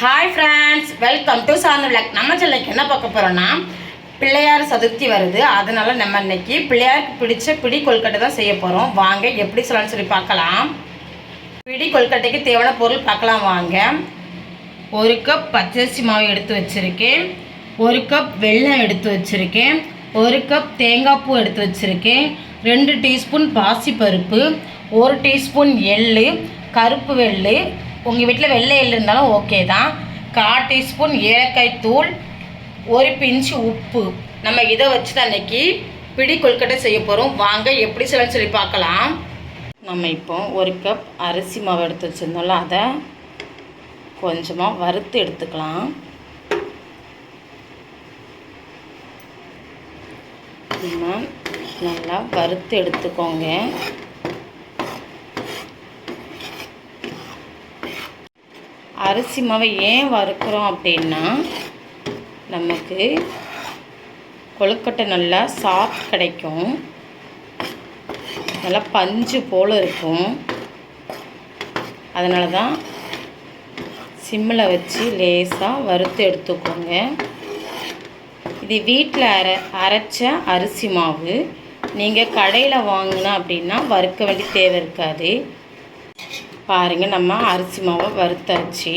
Hi friends welcome to சார்ந்த விளக் நம்ம சென்னைக்கு என்ன பார்க்க போகிறோன்னா பிள்ளையார் சதுர்த்தி வருது. அதனால நம்ம இன்னைக்கு பிள்ளையாருக்கு பிடிச்ச பிடி கொல்கட்டை தான் செய்ய போகிறோம் வாங்க எப்படி சொல்லலாம்னு சொல்லி பார்க்கலாம். பிடி கொல்கட்டைக்கு தேவையான பொருள் பார்க்கலாம் வாங்க. ஒரு கப் பச்சரிசி மாவு எடுத்து வச்சுருக்கேன். ஒரு கப் வெல்லம் எடுத்து வச்சுருக்கேன். ஒரு கப் தேங்காய் பூ எடுத்து வச்சுருக்கேன். ரெண்டு டீஸ்பூன் பாசிப்பருப்பு. ஒரு டீஸ்பூன் எள்ளு கருப்பு வெள்ளு உங்கள் வீட்டில் வெள்ளை எள்ளு இருந்தாலும் ஓகே தான். கால் டீஸ்பூன் ஏலக்காய் தூள் ஒரு பிஞ்சு உப்பு. நம்ம இதை வச்சு தான் அன்னைக்கு பிடி கொழுக்கட்டை செய்ய போகிறோம் வாங்க எப்படி செய்யலாம்னு சொல்லி பார்க்கலாம். நம்ம இப்போ ஒரு கப் அரிசி மாவு எடுத்து வச்சுருந்தோம்ல அதை கொஞ்சமாக வறுத்து எடுத்துக்கலாம். நம்ம நல்லா வறுத்து எடுத்துக்கோங்க. அரிசி மாவை ஏன் வறுக்கிறோம் அப்படின்னா நமக்கு கொழுக்கட்டை நல்லா சாஃப்ட் கிடைக்கும். நல்லா பஞ்சு போல் இருக்கும். அதனால தான் சிம்மில் வச்சு லேசாக வறுத்து எடுத்துக்கோங்க. இது வீட்டில் அர அரைச்ச அரிசி மாவு. நீங்கள் கடையில் வாங்கினா அப்படின்னா வறுக்க வேண்டிய தேவை இருக்காது. பாருங்கள் நம்ம அரிசி மாவை வறுத்தாச்சு.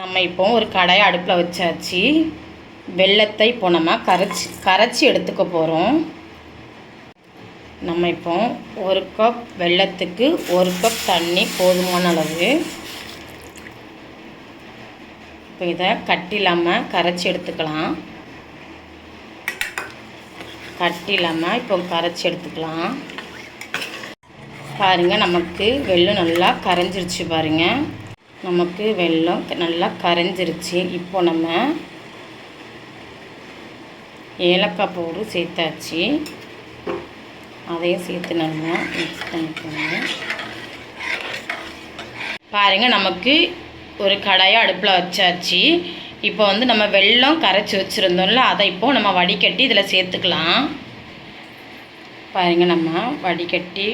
நம்ம இப்போ ஒரு கடாயை அடுப்பில் வச்சாச்சு. வெள்ளத்தை இப்போ நம்ம கரைச்சி கரைச்சி எடுத்துக்க போகிறோம் நம்ம இப்போ ஒரு கப் வெள்ளத்துக்கு ஒரு கப் தண்ணி போதுமான அளவு. இப்போ இதை கட்டி இல்லாமல் கரைச்சி எடுத்துக்கலாம். கட்டி இல்லாமல் இப்போ கரைச்சி எடுத்துக்கலாம். பாருங்கள் நமக்கு வெள்ளம் நல்லா கரைஞ்சிருச்சு பாருங்கள் நமக்கு வெள்ளம் நல்லா கரைஞ்சிருச்சு. இப்போ நம்ம ஏலக்காய் பவுடர் சேர்த்தாச்சு. அதையும் சேர்த்து நல்லா மிக்ஸ் பண்ணிக்கோங்க. பாருங்கள் நமக்கு ஒரு கடாயை அடுப்பில் வச்சாச்சு. இப்போ வந்து நம்ம வெள்ளம் கரைச்சி வச்சுருந்தோம்ல அதை இப்போது நம்ம வடிகட்டி இதில் சேர்த்துக்கலாம். பாருங்கள் நம்ம வடிகட்டி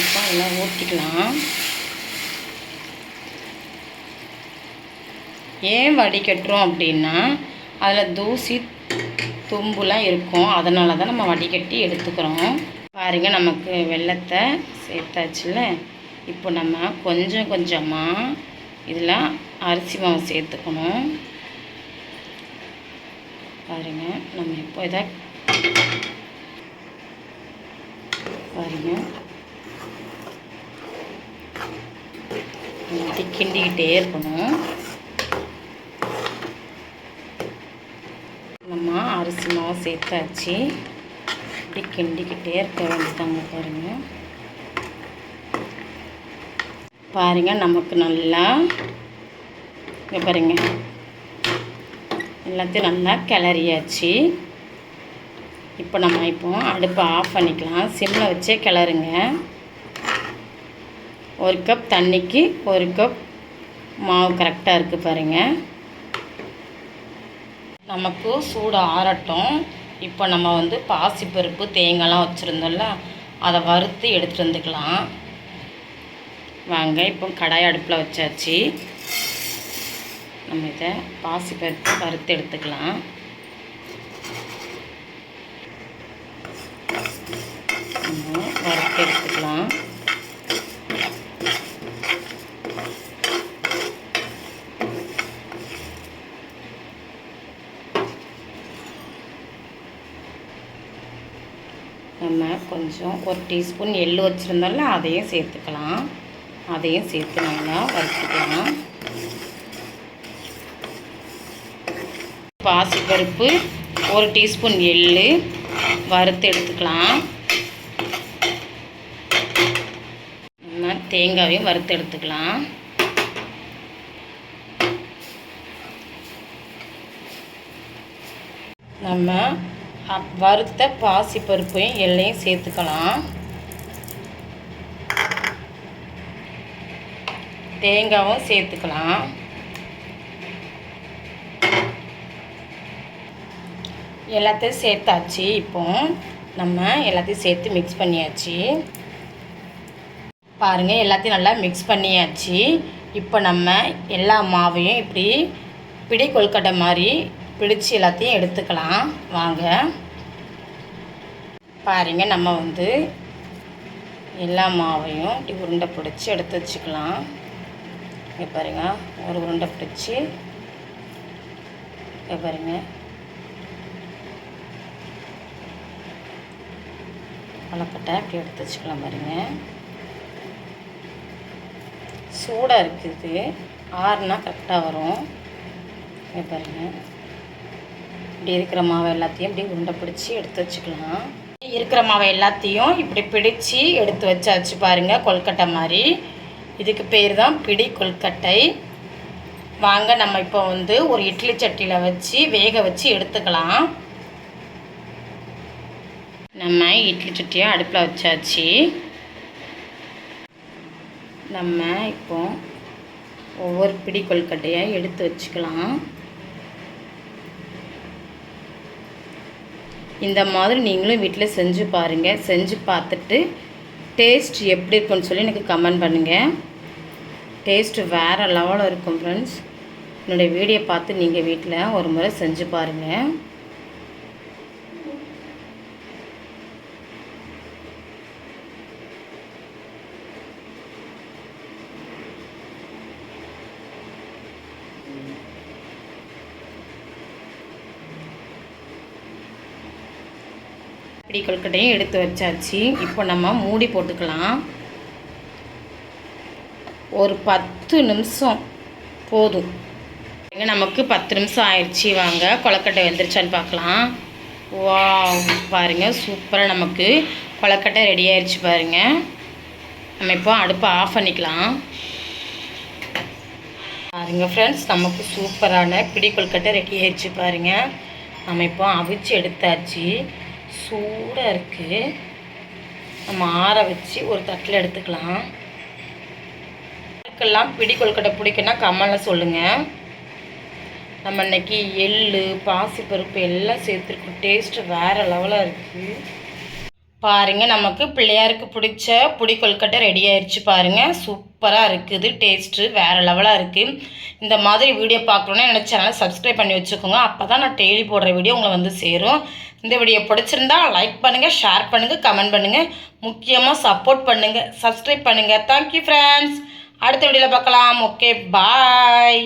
இப்போ எல்லாம் ஊற்றிக்கலாம் ஏன் வடிகட்டுறோம் அப்படின்னா அதில் தூசி தும்புலாம் இருக்கும். அதனால தான் நம்ம வடிகட்டி எடுத்துக்கிறோம். பாருங்கள் நமக்கு வெள்ளத்தை சேர்த்தாச்சுல இப்போ நம்ம கொஞ்சம் கொஞ்சமாக இதில் அரிசி மாவு சேர்த்துக்கணும். பாருங்கள் நம்ம இப்போ இதை பாருங்கள் இப்படி கிண்டிக்கிட்டே இருக்கணும். நம்ம அரிசி மாவு சேர்த்தாச்சு. இப்படி கிண்டிக்கிட்டே இருக்க வேண்டியதாங்க பாருங்கள் பாருங்கள் நமக்கு நல்லா இங்கே பாருங்க. எல்லாத்தையும் நல்லா கிளறியாச்சு. இப்போ நம்ம இப்போ அடுப்பை ஆஃப் பண்ணிக்கலாம். சிம்மில் வச்சே கிளறுங்க. ஒரு கப் தண்ணிக்கு ஒரு கப் மாவு கரெக்டாக இருக்குது பாருங்கள் நமக்கு சூடு ஆறட்டும். இப்போ நம்ம வந்து பாசிப்பருப்பு தேங்காய்லாம் வச்சுருந்தோம்ல அதை வறுத்து எடுத்துகிட்டு வந்துக்கலாம். வாங்க இப்போ கடாய் அடுப்பில் வச்சாச்சு. நம்ம இதை பாசி பாசிப்பருப்பு வறுத்து எடுத்துக்கலாம். நம்ம வறுத்து எடுத்துக்கலாம். நம்ம கொஞ்சம் ஒரு டீஸ்பூன் எள்ளு வச்சுருந்தோம்ல அதையும் சேர்த்துக்கலாம். அதையும் சேர்த்து நல்லா வறுத்துக்கலாம். பாசிப்பருப்பு ஒரு டீஸ்பூன் எள்ளு வறுத்து எடுத்துக்கலாம். நம்ம வறுத்து எடுத்துக்கலாம். நம்ம அப்- வறுத்த பாசிப்பருப்பையும் எள்ளையும் சேர்த்துக்கலாம். தேங்காவும் சேர்த்துக்கலாம். எல்லாத்தையும் சேர்த்தாச்சு. இப்போ நம்ம எல்லாத்தையும் சேர்த்து மிக்ஸ் பண்ணியாச்சு. பாருங்கள் எல்லாத்தையும் நல்லா மிக்ஸ் பண்ணியாச்சு. இப்போ நம்ம எல்லா மாவையும் இப்படி பிடி கொழுக்கட்டை மாதிரி பிடிச்சி எல்லாத்தையும் எடுத்துக்கலாம். வாங்க. பாருங்க நம்ம வந்து எல்லா மாவையும் இப்படி உருண்டை பிடிச்சி எடுத்து வச்சுக்கலாம். இங்கே பாருங்கள் ஒரு உருண்டை பிடிச்சி இங்கே பாருங்கள் கொலக்கட்டை இப்படி எடுத்து வச்சுக்கலாம் பாருங்கள் சூடாக இருக்குது ஆறுனா கரெக்டாக வரும். இங்கே பாருங்கள் இப்படி இருக்கிற மாவை எல்லாத்தையும் இப்படி உருண்டை பிடிச்சி எடுத்து வச்சுக்கலாம். இருக்கிற மாவை எல்லாத்தையும் இப்படி பிடிச்சி எடுத்து வச்சாச்சு பாருங்கள் கொல்கட்டை மாதிரி. இதுக்கு பேர் தான் பிடி கொல்கட்டை. வாங்க நம்ம இப்போ வந்து ஒரு இட்லி சட்டியில் வச்சு வேக வச்சு எடுத்துக்கலாம். நம்ம இட்லி சட்டியை அடுப்பில் வச்சாச்சு. நம்ம இப்போ ஒவ்வொரு பிடி கொல்கட்டையாக எடுத்து வச்சுக்கலாம். இந்த மாதிரி நீங்களும் வீட்டில் செஞ்சு பாருங்கள் செஞ்சு பார்த்துட்டு டேஸ்ட் எப்படி இருக்குன்னு சொல்லி எனக்கு கமெண்ட் பண்ணுங்கள் டேஸ்ட்டு வேறு லெவலில் இருக்கும் ஃப்ரெண்ட்ஸ் என்னுடைய வீடியோ பார்த்து நீங்கள் வீட்டில் ஒரு முறை செஞ்சு பாருங்கள் இப்படி கொழுக்கட்டையும் எடுத்து வச்சாச்சு. இப்போ நம்ம மூடி போட்டுக்கலாம். ஒரு பத்து நிமிஷம் போதும். நமக்கு பத்து நிமிஷம் ஆயிடுச்சு. வாங்க கொலக்கட்டை வெந்துருச்சான்னு பார்க்கலாம். வா பாருங்க சூப்பராக நமக்கு கொலக்கட்டை ரெடி ஆயிடுச்சு பாருங்க. நம்ம இப்போ அடுப்பை ஆஃப் பண்ணிக்கலாம். பாருங்க ஃப்ரெண்ட்ஸ் நமக்கு சூப்பரான பிடி கொழுக்கட்டை ரெடி ஆயிடுச்சு பாருங்க. நம்ம இப்போ அவிச்சு எடுத்தாச்சு. சூடாக இருக்குது நம்ம ஆற வச்சு ஒரு தட்டில் எடுத்துக்கலாம். யாருக்கெல்லாம் பிடி கொழுக்கட்டை பிடிக்குன்னா கம்மலில் சொல்லுங்கள் நம்ம இன்னைக்கு எள்ளு பாசிப்பருப்பு எல்லாம் சேர்த்துருக்கோம். டேஸ்ட்டு வேறு லெவலாக இருக்குது பாருங்கள் நமக்கு பிள்ளையாருக்கு பிடிச்ச புடி கொழுக்கட்டை ரெடி ஆயிடுச்சு பாருங்கள் சூப்பராக இருக்குது. டேஸ்ட்டு வேறு லெவலாக இருக்குது இந்த மாதிரி வீடியோ பார்க்கணுன்னா என்னோட சேனலை சப்ஸ்கிரைப் பண்ணி வச்சுக்கோங்க. அப்போ தான் நான் டெய்லி போடுற வீடியோ உங்களை வந்து சேரும். இந்த வீடியோ பிடிச்சிருந்தா லைக் பண்ணுங்கள் ஷேர் பண்ணுங்கள் கமெண்ட் பண்ணுங்கள் முக்கியமாக சப்போர்ட் பண்ணுங்கள் சப்ஸ்கிரைப் பண்ணுங்கள் தேங்க்யூ ஃப்ரெண்ட்ஸ் அடுத்த வீடியோவில் பார்க்கலாம். Okay bye